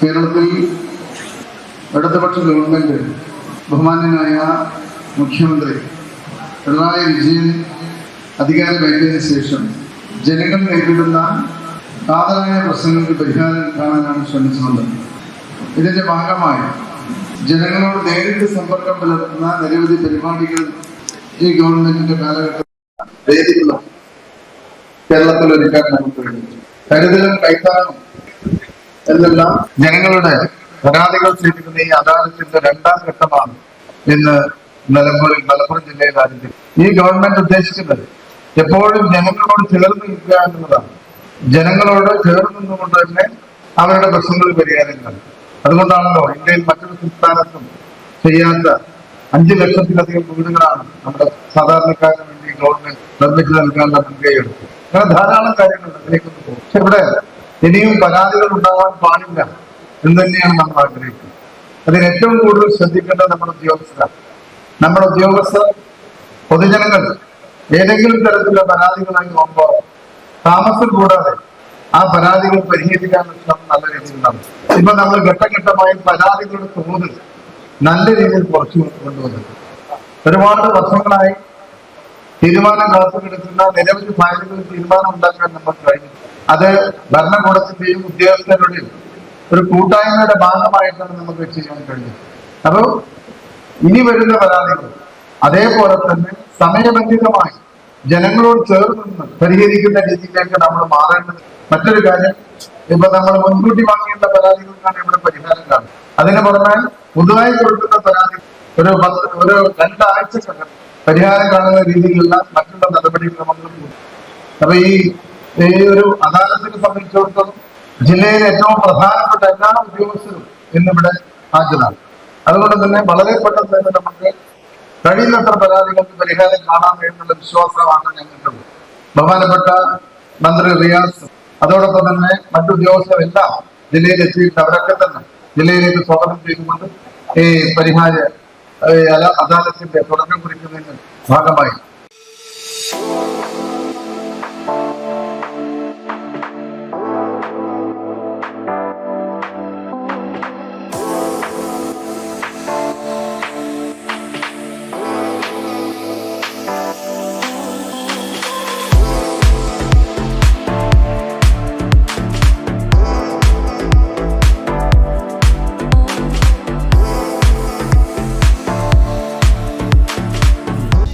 കേരളത്തിൽ ഇടതുപക്ഷ ഗവൺമെന്റ് ബഹുമാന്യനായ മുഖ്യമന്ത്രി പിണറായി വിജയൻ അധികാരമേറ്റതിന് ശേഷം ജനങ്ങൾ നേരിടുന്ന കാതലായ പ്രശ്നങ്ങൾക്ക് പരിഹാരം കാണാനാണ് ശ്രമിച്ചുകൊണ്ട് ഇതിന്റെ ഭാഗമായി ജനങ്ങളോട് നേരിട്ട് സമ്പർക്കം പുലർത്തുന്ന നിരവധി പരിപാടികൾ ഈ ഗവൺമെന്റിന്റെ കാലഘട്ടത്തിൽ കേരളത്തിൽ ഒരുക്കാൻ നമുക്ക് കരുതലും കൈത്താങ്ങും എന്നെല്ലാം ജനങ്ങളുടെ പരാതികൾ സ്വീകരിക്കുന്ന ഈ അദാലത്തിന്റെ രണ്ടാം ഘട്ടമാണ് ഇന്ന് നിലമ്പൂരിൽ മലപ്പുറം ജില്ലയിൽ ആരംഭിക്കുന്നത്. ഈ ഗവൺമെന്റ് ഉദ്ദേശിക്കുന്നത് എപ്പോഴും ജനങ്ങളോട് ചേർന്ന് നിൽക്കുക എന്നുള്ളതാണ്. ജനങ്ങളോട് ചേർന്ന് നിന്നുകൊണ്ട് തന്നെ അവരുടെ പ്രശ്നങ്ങൾ പരിഹാരം കാണും അതുകൊണ്ടാണല്ലോ ഇന്ത്യയിൽ മറ്റൊരു സംസ്ഥാനത്തും ചെയ്യാത്ത അഞ്ചു ലക്ഷത്തിലധികം വീടുകളാണ് നമ്മുടെ സാധാരണക്കാരന് വേണ്ടി ഗവൺമെന്റ് നിർമ്മിച്ചു നൽകാനുള്ള മുൻകൈ എടുത്തത് അങ്ങനെ ധാരാളം കാര്യങ്ങൾ പോകും. പക്ഷെ ഇവിടെ ഇനിയും പരാതികൾ ഉണ്ടാകാൻ പാടില്ല എന്ന് തന്നെയാണ് നമ്മൾ ആഗ്രഹിക്കുന്നത്. അതിന് ഏറ്റവും കൂടുതൽ ശ്രദ്ധിക്കേണ്ടത് നമ്മുടെ ഉദ്യോഗസ്ഥരാണ്. നമ്മുടെ ഉദ്യോഗസ്ഥർ പൊതുജനങ്ങൾ ഏതെങ്കിലും തരത്തിലുള്ള പരാതികളായി നോക്കുമ്പോൾ താമസം കൂടാതെ ആ പരാതികൾ പരിഹരിക്കാനുള്ള ശ്രമം നല്ല രീതിയിൽ നടത്തും ഇപ്പൊ നമ്മൾ ഘട്ടഘട്ടമായി പരാതികളുടെ തോത് നല്ല രീതിയിൽ കുറച്ചു കൊണ്ടുവന്നിട്ടുണ്ട്. ഒരുപാട് വർഷങ്ങളായി തീരുമാനം കാത്തുകിടക്കുന്ന നിരവധി ഫയലുകൾ തീരുമാനം ഉണ്ടാക്കാൻ നമ്മൾ കഴിഞ്ഞു അത് ഭരണകൂടത്തിന്റെയും ഉദ്യോഗസ്ഥരുടെയും ഒരു കൂട്ടായ്മയുടെ ഭാഗമായിട്ടാണ് നമുക്ക് ചെയ്യാൻ കഴിയും അപ്പോൾ ഇനി വരുന്ന പരാതികൾ. അതേപോലെ തന്നെ സമയബന്ധിതമായി ജനങ്ങളോട് ചേർന്ന് പരിഹരിക്കുന്ന രീതിയിലേക്ക് നമ്മൾ മാറേണ്ടത് മറ്റൊരു കാര്യം ഇപ്പൊ നമ്മൾ മുൻകൂട്ടി വാങ്ങേണ്ട പരാതികൾക്കാണ് ഇവിടെ പരിഹാരം കാണുന്നത്. അതിന് പുറമെ പുതുതായി കൊടുക്കുന്ന പരാതി ഒരു പത്ത് ഒരു രണ്ടാഴ്ചക്കകം പരിഹാരം കാണുന്ന രീതിയിലുള്ള മറ്റുള്ള നടപടിക്രമങ്ങളും. അപ്പൊ ഈ ഈ ഒരു അദാലത്തിനെ സംബന്ധിച്ചിടത്തോളം ജില്ലയിലെ ഏറ്റവും പ്രധാനപ്പെട്ട എല്ലാ ഉദ്യോഗസ്ഥരും ഇന്നിവിടെ ഹാജരാണ്. അതുകൊണ്ട് തന്നെ വളരെ പെട്ടെന്ന് തന്നെ നമുക്ക് കഴിയുന്നത്ര പരാതികൾക്ക് പരിഹാരം കാണാൻ എന്നുള്ള വിശ്വാസമാണ് ഞങ്ങൾക്കുള്ളത്. ബഹുമാനപ്പെട്ട മന്ത്രി റിയാസ് അതോടൊപ്പം തന്നെ മറ്റുദ്യോഗസ്ഥരെല്ലാം ജില്ലയിൽ എത്തിയിട്ട് അവരൊക്കെ തന്നെ ജില്ലയിലേക്ക് സ്വാഗതം ചെയ്തുകൊണ്ട് ഈ പരിഹാര അദാലത്തിന്റെ തുടക്കം കുറിക്കുന്നതിന് ഭാഗമായി